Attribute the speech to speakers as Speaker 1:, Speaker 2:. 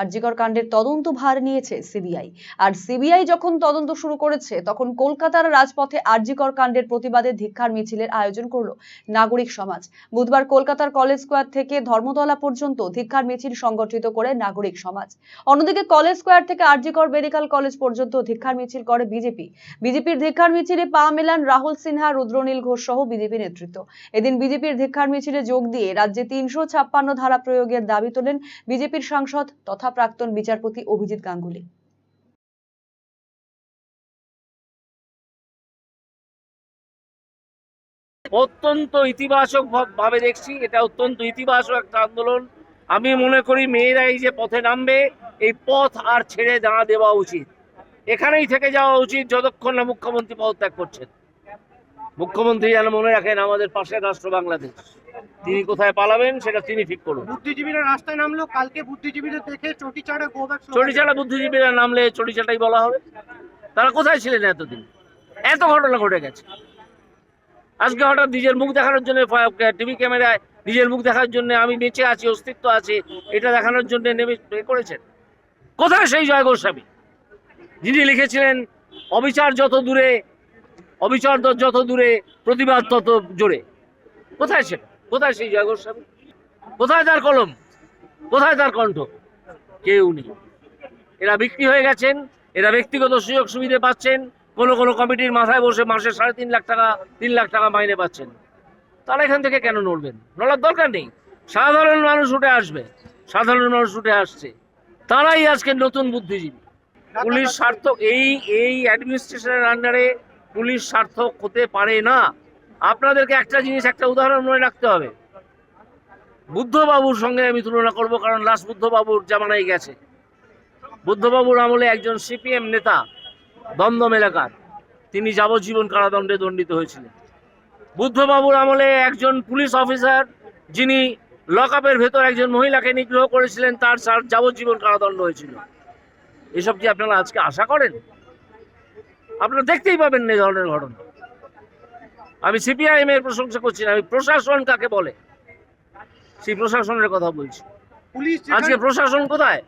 Speaker 1: আরজিকর কাণ্ডের তদন্ত ভার নিয়েছে সিবিআই। আর সিবিআই যখন তদন্ত শুরু করেছে, তখন কলকাতার রাজপথে আরজিকর কাণ্ডের প্রতিবাদে ধিক্ষার মিছিলের আয়োজন করল নাগরিক সমাজ। বুধবার কলকাতার কলেজ স্কোয়ার থেকে ধর্মতলা পর্যন্ত ধিক্ষার মিছিল সংগঠিত করে নাগরিক সমাজ। অন্যদিকে কলেজ স্কোয়ার থেকে আরজিকর মেডিকেল কলেজ পর্যন্ত ধিক্ষার মিছিল করে বিজেপি। বিজেপির ধিক্ষার মিছিলে পা মেলান রাহুল সিনহা, রুদ্রনীল ঘোষ সহ বিজেপি নেতৃত্ব। এদিন বিজেপির ধিক্ষার মিছিলে যোগ দিয়ে রাজ্যে তিনশো ছাপ্পান্ন ধারা প্রয়োগের দাবি তোলেন বিজেপির সাংসদ তথা প্রাক্তন বিচারপতি অভিজিৎ গাঙ্গুলি।
Speaker 2: অত্যন্ত ইতিবাচক ভাবে দেখছি, এটা অত্যন্ত ইতিবাচক একটা আন্দোলন। আমি মনে করি মেয়েরা এই যে পথে নামবে, এই পথ আর ছেড়ে দাঁড়া দেওয়া উচিত। এখানেই থেকে যাওয়া উচিত যতক্ষণ না মুখ্যমন্ত্রী পদত্যাগ করছেন। মুখ্যমন্ত্রী যেন মনে রাখেন আমাদের পাশের রাষ্ট্র বাংলাদেশ। তিনি কোথায় পালাবেন সেটা তিনি ঠিক করুন।
Speaker 3: বুদ্ধিজীবীরা রাস্তায় নামলো কালকে বুদ্ধিজীবীদের দেখে চটি চাড়া গোব্যাক
Speaker 2: চটিচালা বুদ্ধিজীবীরা নামলে চটিচাটাই বলা হবে। তারা কোথায় ছিলেন এতদিন? এত ঘটনা ঘটে গেছে। আজকে হঠাৎ নিজের মুখ দেখানোর জন্য টিভি ক্যামেরায় নিজের মুখ দেখার জন্য আমি বেঁচে আছি অস্তিত্ব আছে এটা দেখানোর জন্য নেমে করেছেন। কোথায় সেই জয় গোস্বামী? যিনি লিখেছিলেন অবিচার যত দূরে অবিচার যত দূরে প্রতিবাদ তত জোরে। কোথায় সে কোথায় সেই জয় গোস্বামী কোথায় তার কলম? কোথায় তার কণ্ঠ? কেউ নেই। এরা বিক্রি হয়ে গেছেন, এরা ব্যক্তিগত সুযোগ সুবিধা পাচ্ছেন, কোনো কোনো কমিটির মাথায় বসে মাসে সাড়ে তিন লাখ টাকা, তিন লাখ টাকা মাইনে পাচ্ছেন। তারা এখান থেকে কেন নড়বেন? নড়ার দরকার নেই। সাধারণ মানুষ উঠে আসবে, সাধারণ মানুষ উঠে আসছে। তারাই আজকে নতুন বুদ্ধিজীবী। পুলিশ সার্থক, এই এই অ্যাডমিনিস্ট্রেশনের আন্ডারে পুলিশ সার্থক হতে পারে না। আপনাদেরকে একটা জিনিস, একটা উদাহরণ মনে রাখতে হবে। বুদ্ধবাবুর সঙ্গে আমি তুলনা করব, কারণ লাস্ট বুদ্ধবাবুর জামানায় গেছে। বুদ্ধবাবুর আমলে একজন সিপিএম নেতা, দমদম এলাকার। তিনি যাবজ্জীবন কারাদণ্ডে দণ্ডিত হয়েছিলেন। বুদ্ধবাবুর আমলে একজন পুলিশ অফিসার, যিনি লকআপের ভেতর একজন মহিলাকে নিগ্রহ করেছিলেন, তার সার যাবজ্জীবন কারাদণ্ড হয়েছিল। এসব কি আপনারা আজকে আশা করেন? আপনারা দেখতেই পাবেন এই ধরনের ঘটনা। আমি সিপিআইএম এর প্রশংসা করছি না আমি প্রশাসন কাকে বলে? সেই প্রশাসনের কথা বলছি। আজকে প্রশাসন কোথায়?